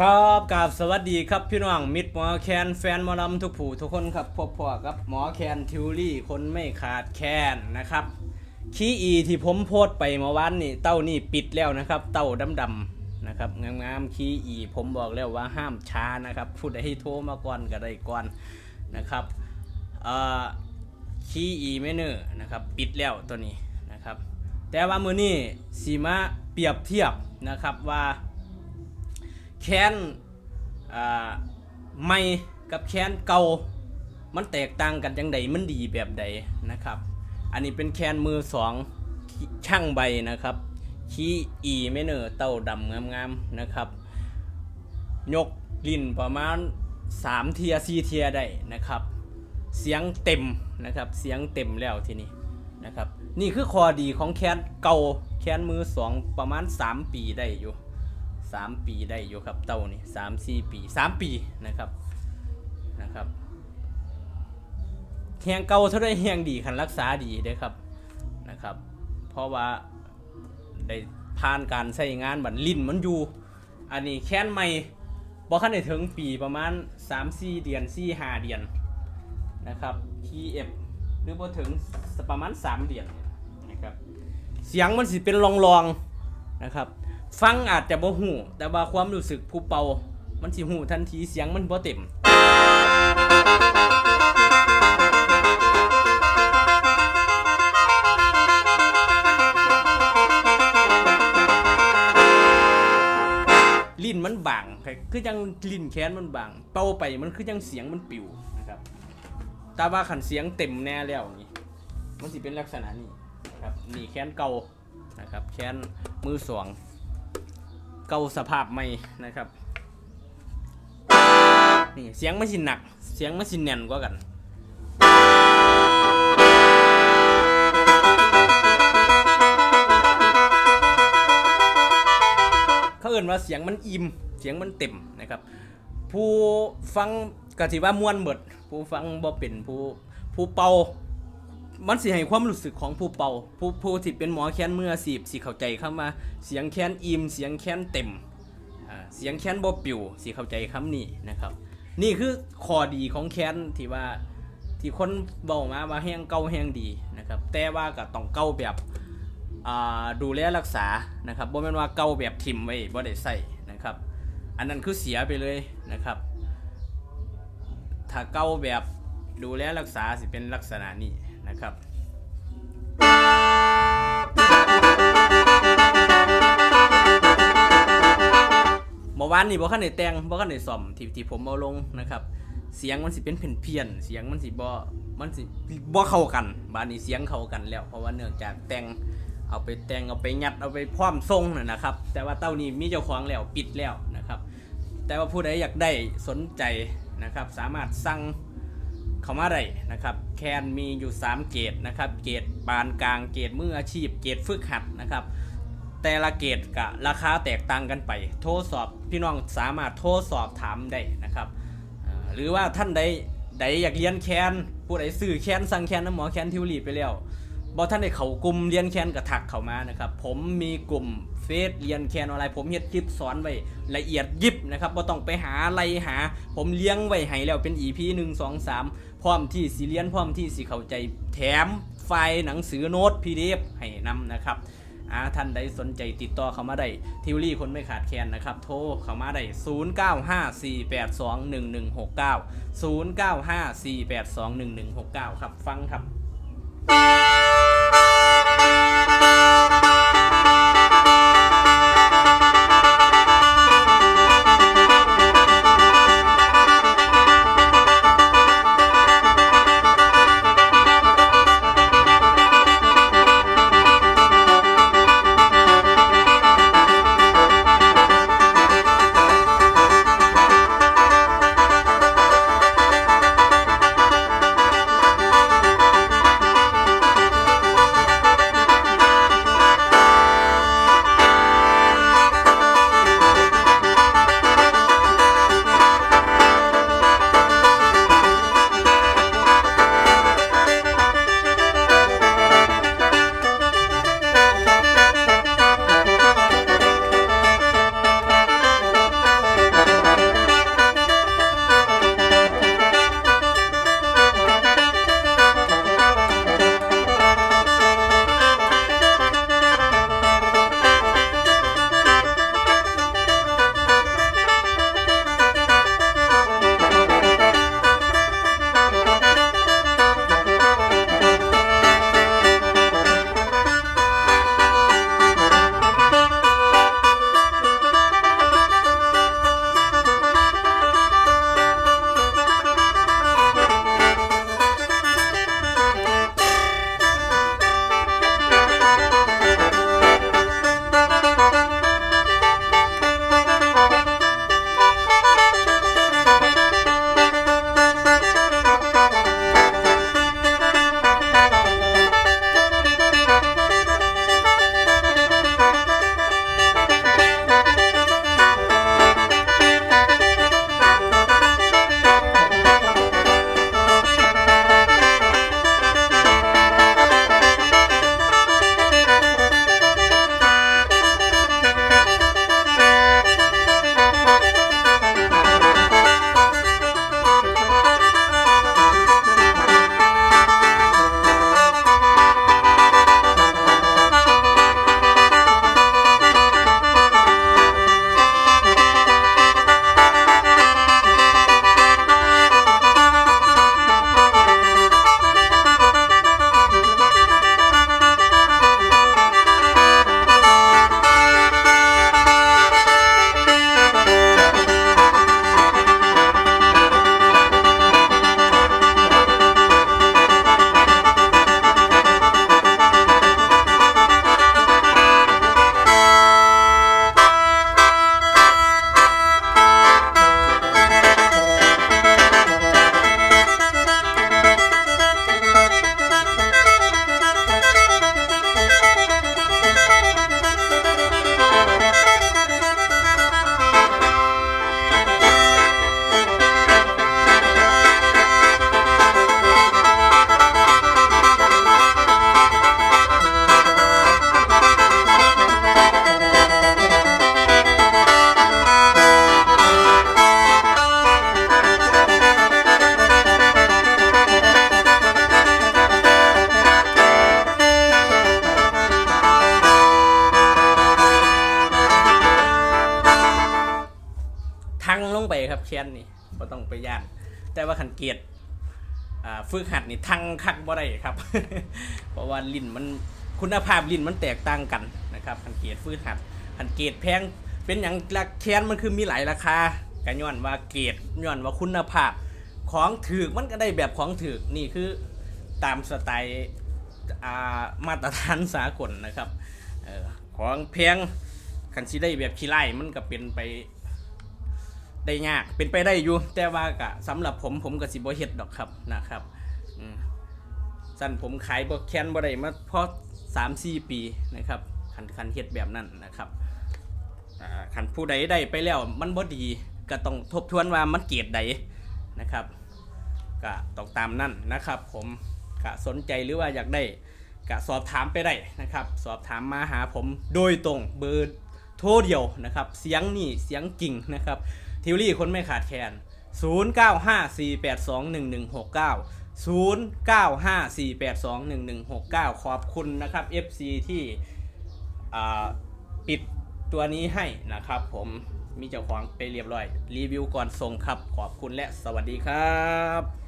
ครับกราบสวัสดีครับพี่น้องมิตรหมอแคนแฟนหมอลำทุกผู้ทุกคนครับพบพอกับหมอแคนทิวลี่คนไม่ขาดแคนนะครับคีอีที่ผมโพสต์ไปเมื่อวานนี่เต้านี่ปิดแล้วนะครับ เต้าดำๆนะครับงามๆคีอีผมบอกแล้วว่าห้ามช้านะครับผู้ใดโทรมาก่อนก็ได้ก่อนนะครับเอ่อคีอีเมเนอร์นะครับปิดแล้วตัวนี้นะครับแต่ว่ามือนี้สีมาเปรียบเทียบนะครับว่า แคนใหม่กับแคนเก่า มันแตกต่างกันจังใดมันดีแบบใดนะครับ อันนี้เป็นแคนมือสองช่างใบนะครับคีอีเมเนอร์เต้าดำงามๆนะครับ ยกลิ้นประมาณ 3 เทีย4เทียได้นะครับ เสียงเต็มนะครับ เสียงเต็มแล้วทีนี้นะครับ นี่คือข้อดีของแคนเก่าแคนมือสองประมาณ 3 ปีได้อยู่ 3ปีได้อยู่ครับเต้านี่สามสี่ปี3ปีนะครับนะครับแหงเก่าเท่าได้แหงดีคันรักษาดีเด้ครับนะครับ เพราะว่าได้ผ่านการใช้งานบัดลิ้นมันอยู่ อันนี้แค้นใหม่บ่คันได้ถึงปีประมาณ3-4เดือน4 5เดือนนะครับทีเอฟหรือบ่ถึงประมาณ 3 เดือนเนี่ยนะครับ เสียงมันสิเป็นรองๆนะครับ ฟังอาจจะบ่หูแต่ว่าความรู้สึกผู้เป่า มันสิหูทันทีเสียงมันบ่เต็ม ลิ้นมันบางคือยังลิ้นแค้นมันบาง เป่าไปมันคือยังเสียงมันปิวนะครับแต่ว่าขันเสียงเต็มแน่แล้วนี่มันสิเป็นลักษณะนี้นะครับนี่แค้นเก่านะครับแค้นมือสอง เก่าสภาพใหม่นะครับนี่เสียงมันสิหนัก เสียงมันสิแน่นกว่ากันเขาเอ่นว่าเสียงมันอิ่มเสียงมันเต็มนะครับ ผู้ฟังก็ถือว่ามวนเบิดผู้ฟังบ่เป็นผู้ผู้เป่า มันสิให้ความรู้สึกของผู้เป่า ผู้ผู้ที่เป็นหมอแค้นเมืออาชีพสิเข้าใจคำว่า เสียงแค้นอิ่มเสียงแค้นเต็มเสียงแค้นบ่ปิวสิเข้าใจคำนี้นะครับ นี่คือข้อดีของแค้นที่ว่าที่คนบอกมาว่าแห้งเก่าแห้งดีนะครับ แต่ว่าก็ต้องเก่าแบบดูแลรักษานะครับบ่แม่นว่าเก่าแบบทิมไว้บ่ได้ใส่นะครับ อันนั้นคือเสียไปเลยนะครับ ถ้าเก่าแบบดูแลรักษาสิเป็นลักษณะนี้ นะครับเมื่อวานนี่บ่คันได้แต่งบ่คันได้ซ่อมที่ที่ผมเอาลงนะครับ เสียงมันสิเป็นเพี้ยนเพี้ยนเสียงมันสิบ่มันสิบ่เข้ากันบ้านนี้เสียงเข้ากันแล้ว เพราะว่าเนื่องจากแต่งเอาไปแต่งเอาไปยัดเอาไปพร้อมทรงน่ะนะครับ แต่ว่าเต้านี้มีเจ้าของแล้วปิดแล้วนะครับ แต่ว่าผู้ใดอยากได้สนใจนะครับ สามารถสั่ง เขามาได้นะครับ แคนมีอยู่ 3 เกรดนะครับ เกรดปานกลาง เกรดมืออาชีพ เกรดฝึกหัดนะครับ แต่ละเกรดกับราคาแตกต่างกันไป โทรสอบพี่น้องสามารถโทรสอบถามได้นะครับ หรือว่าท่านใดใดอยากเรียนแคนผู้ใดซื้อแคนสั่งแคนน้ำหมอแคนทิวลีไปแล้วบอท่านได้เขากลุ่มเรียนแคนกับถักเขามานะครับ ผมมีกลุ่มเฟซเรียนแคนออนไลน์ผมเฮ็ดคลิปสอนไว้ละเอียดยิบนะครับบ่ต้องไปหาอะไรหา ผมเลี้ยงไว้ให้แล้วเป็น EP 1 2 3 พร้อมที่สิเลียนพร้อมที่สิเข้าใจแถมไฟล์หนังสือโน้ต PDF ให้นำนะครับอาท่านใดสนใจติดต่อเขามาได้ทิวลี่คนไม่ขาดแคลนนะครับ โทรเขามาได้ 0954821169 0954821169 ครับ ฟังครับ ครับแคนนี่ก็ต้องไปย่าน แต่ว่าขันเกียรติฝึกหัดนี่ทั้งคักบ่ได้ครับ เพราะว่าลิ้นมันคุณภาพลิ้นมันแตกต่างกันนะครับขันเกียรติฝึกหัดขันเกียรติแพงเป็นอย่างละแคนมันคือมีหลายราคากันย้อนว่าเกียรติย้อนว่าคุณภาพของถือมันก็ได้แบบของถือนี่คือตามสไตล์มาตรฐานสากลนะครับออของแพงคันสิได้แบบขี้ไล่มันก็เป็นไป ได้ยากเป็นไปได้อยู่ แต่ว่ากะสำหรับผมผมก็สิบ่เฮ็ดดอกครับนะครับสั้นผมขายบ่แค้นบ่ได้มาเพราะ3-4ปีนะครับคันคันเฮ็ดแบบนั้นนะครับอ่าคันผู้ใดได้ไปแล้วมันบ่ดีก็ต้องทบทวนว่ามันเกรดใดนะครับก็ต้องตามนั่นนะครับ ผมก็สนใจหรือว่าอยากได้ก็สอบถามไปได้นะครับ สอบถามมาหาผมโดยตรงเบอร์โทรเดียวนะครับ เสียงนี่เสียงจริงนะครับ ทิวลี่คนไม่ขาดแคลน0954821169 0954821169 ขอบคุณนะครับ FC ที่ปิดตัวนี้ให้นะครับผมมีเจ้าของไปเรียบร้อย รีวิวก่อนส่งครับ ขอบคุณและสวัสดีครับ